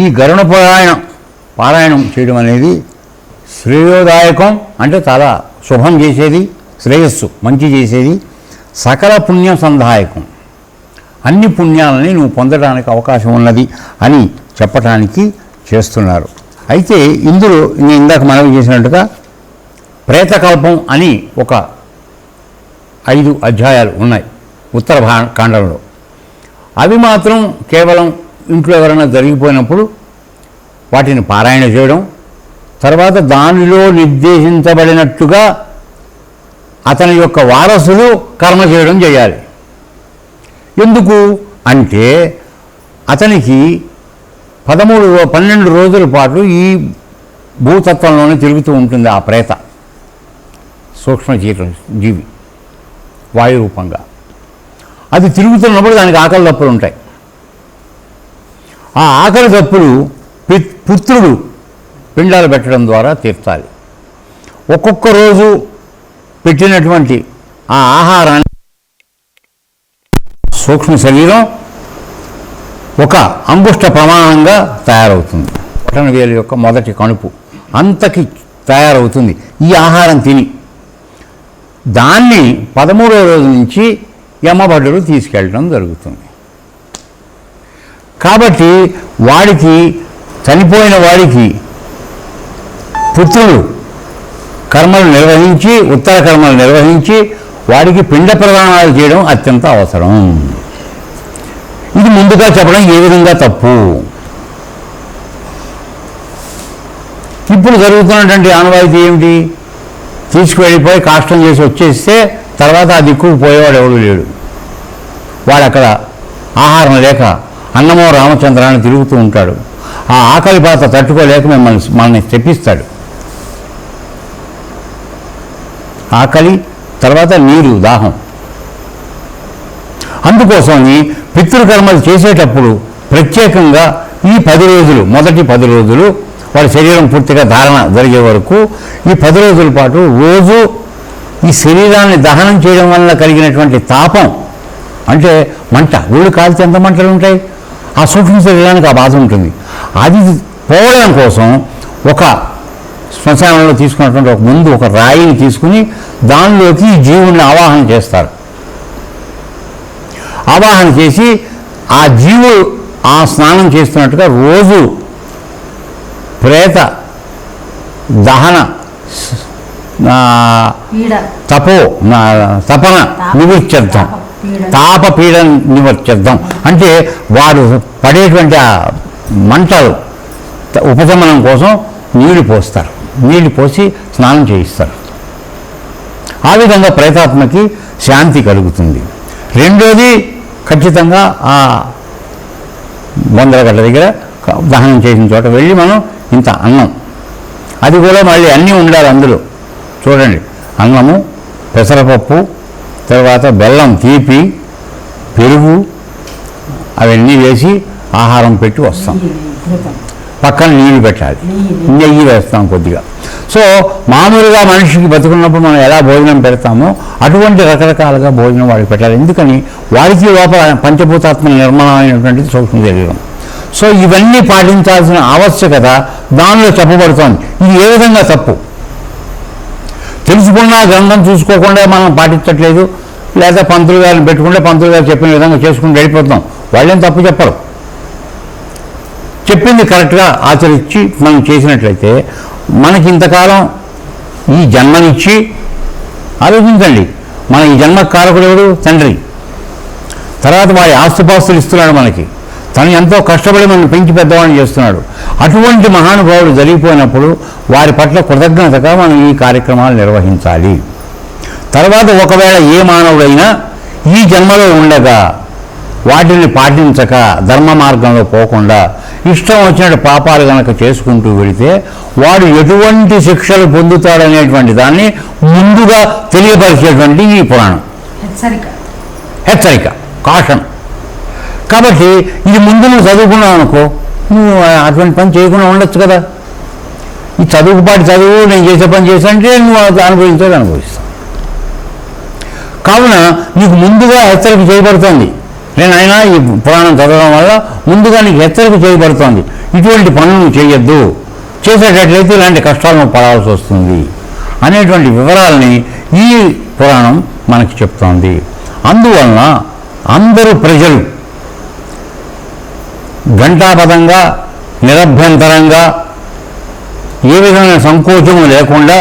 ఈ గరుణ పారాయణం పారాయణం చేయడం అనేది శ్రేయోదాయకం అంటే చాలా శుభం చేసేది శ్రేయస్సు మంచి చేసేది సకల పుణ్య సందాయకం అన్ని పుణ్యాలని నువ్వు పొందడానికి అవకాశం ఉన్నది అని చెప్పటానికి చేస్తున్నారు. అయితే ఇందులో నేను ఇందాక మనవి చేసినట్టుగా ప్రేతకల్పం అని ఒక ఐదు అధ్యాయాలు ఉన్నాయి ఉత్తర భా కాండంలో. అవి మాత్రం కేవలం ఇంట్లో ఎవరైనా జరిగిపోయినప్పుడు వాటిని పారాయణ చేయడం తర్వాత దానిలో నిర్దేశించబడినట్టుగా అతని యొక్క వారసులు కర్మ చేయడం చేయాలి. ఎందుకు? అంటే అతనికి పదమూడు పన్నెండు రోజుల పాటు ఈ భూతత్వంలోనే తిరుగుతూ ఉంటుంది ఆ ప్రేత సూక్ష్మ జీవ జీవి వాయురూపంగా. అది తిరుగుతున్నప్పుడు దానికి ఆకలి తప్పులు ఉంటాయి. ఆ ఆకలి దప్పులు పుత్రుడు పిండాలు పెట్టడం ద్వారా తీర్చాలి. ఒక్కొక్క రోజు పెట్టినటువంటి ఆ ఆహారాన్ని సూక్ష్మ శరీరం ఒక అంగుష్ట ప్రమాణంగా తయారవుతుంది. బొటన వేలు యొక్క మొదటి కణుపు అంతకి తయారవుతుంది. ఈ ఆహారం తిని దాన్ని పదమూడవ రోజు నుంచి యమభటుడు తీసుకెళ్ళడం జరుగుతుంది. కాబట్టి వాడికి చనిపోయిన వాడికి పుత్రుడు కర్మలు నిర్వహించి ఉత్తర కర్మలు నిర్వహించి వాడికి పిండ ప్రదానాలు చేయడం అత్యంత అవసరం. ఇది ముందుగా చెప్పడం ఏ విధంగా తప్పు? ఇప్పుడు జరుగుతున్నటువంటి ఆనవాయితీ ఏమిటి? తీసుకువెళ్ళిపోయి కాష్టం చేసి వచ్చేస్తే తర్వాత ఆ దిక్కుకు పోయేవాడు ఎవడు లేడు. వాడు అక్కడ ఆహారం లేక అన్నమో రామచంద్రాన్ని తిరుగుతూ ఉంటాడు. ఆ ఆకలి పాత తట్టుకోలేక మిమ్మల్ని మనల్ని తెప్పిస్తాడు. ఆకలి తర్వాత నీరు దాహం. అందుకోసమని పితృకర్మలు చేసేటప్పుడు ప్రత్యేకంగా ఈ పది రోజులు మొదటి పది రోజులు వాడి శరీరం పూర్తిగా ధారణ జరిగే వరకు ఈ పది రోజుల పాటు రోజు ఈ శరీరాన్ని దహనం చేయడం వల్ల కలిగినటువంటి తాపం అంటే మంట. ఊళ్ళు కాల్చి ఎంత మంటలు ఉంటాయి? ఆ సూక్ష్మ శరీరానికి ఆ బాధ ఉంటుంది. అది పోవడం కోసం ఒక శ్మశానంలో తీసుకున్నటువంటి ఒక ముందు ఒక రాయిని తీసుకుని దానిలోకి జీవుణ్ణి ఆవాహన చేస్తారు. ఆవాహన చేసి ఆ జీవు ఆ స్నానం చేస్తున్నట్టుగా రోజు ప్రేత దహన తపో నా తపన నివర్త్యర్థం తాప నివర్తిద్దాం. అంటే వారు పడేటువంటి ఆ మంటలు ఉపశమనం కోసం నీళ్ళు పోస్తారు. నీళ్ళు పోసి స్నానం చేయిస్తారు. ఆ విధంగా ప్రేతాత్మకి శాంతి కలుగుతుంది. రెండోది ఖచ్చితంగా ఆ బొందరగడ్డ దగ్గర దహనం చేసిన చోట వెళ్ళి మనం ఇంత అన్నం. అది కూడా మళ్ళీ అన్నీ ఉండాలి అందులో. చూడండి అన్నము పెసరపప్పు తర్వాత బెల్లం తీపి పెరుగు అవన్నీ వేసి ఆహారం పెట్టి వస్తాం. పక్కన నీళ్ళు పెట్టాలి. నెయ్యి వేస్తాం కొద్దిగా. సో మామూలుగా మనిషికి బతుకున్నప్పుడు మనం ఎలా భోజనం పెడతామో అటువంటి రకరకాలుగా భోజనం వాడికి పెట్టాలి. ఎందుకని? వాడికి లోపల పంచభూతాత్మ నిర్మాణమైనటువంటిది సూక్ష్మ శరీరం. సో ఇవన్నీ పాటించాల్సిన ఆవశ్యకత దానిలో చెప్పబడుతోంది. ఇది ఏ విధంగా తప్పు? తెలుసుకున్నా గ్రంథం చూసుకోకుండా మనం పాటించట్లేదు. లేదా పంతులు గారిని పెట్టుకుంటే పంతులు గారు చెప్పిన విధంగా చేసుకుని వెళ్ళిపోతాం వాళ్ళేం తప్పు చెప్పరు. చెప్పింది కరెక్ట్గా ఆచరించి మనం చేసినట్లయితే మనకి ఇంతకాలం ఈ జన్మనిచ్చి ఆలోచించండి. మన ఈ జన్మ కారకుడు ఎవడు? తండ్రి. తర్వాత వాడి ఆస్తుపాస్తులు ఇస్తున్నాడు మనకి. తను ఎంతో కష్టపడి మనం పెంచి పెద్దవాడిని చేస్తున్నాడు. అటువంటి మహానుభావులు జరిగిపోయినప్పుడు వారి పట్ల కృతజ్ఞతగా మనం ఈ కార్యక్రమాలు నిర్వహించాలి. తర్వాత ఒకవేళ ఏ మానవుడైనా ఈ జన్మలో ఉండగా వాటిని పాటించక ధర్మ మార్గంలో పోకుండా ఇష్టం వచ్చినట్టు పాపాలు గనక చేసుకుంటూ వెళితే వాడు ఎటువంటి శిక్షలు పొందుతాడనేటువంటి దాన్ని ముందుగా తెలియపరిచేటువంటి ఈ పురాణం. హెచ్చరిక. హెచ్చరిక కాషన్ కాబట్టి ఇది ముందు నువ్వు చదువుకున్నావు అనుకో నువ్వు అటువంటి పని చేయకుండా ఉండొచ్చు కదా. ఈ చదువుకుపాటి చదువు నేను చేసే పని చేశానంటే నువ్వు అనుభవించేది అనుభవిస్తావు. కావున నీకు ముందుగా హెచ్చరిక చేయబడుతోంది. నేను అయినా ఈ పురాణం చదవడం వల్ల ముందుగా నీకు హెచ్చరిక చేయబడుతోంది. ఇటువంటి పనులు చేయొద్దు. చేసేటట్లయితే ఇలాంటి కష్టాలను పడాల్సి వస్తుంది అనేటువంటి వివరాలని ఈ పురాణం మనకి చెప్తోంది. అందువలన అందరూ ప్రజలు ఘంటాపదంగా నిరభ్యంతరంగా ఏ విధమైన సంకోచము లేకుండా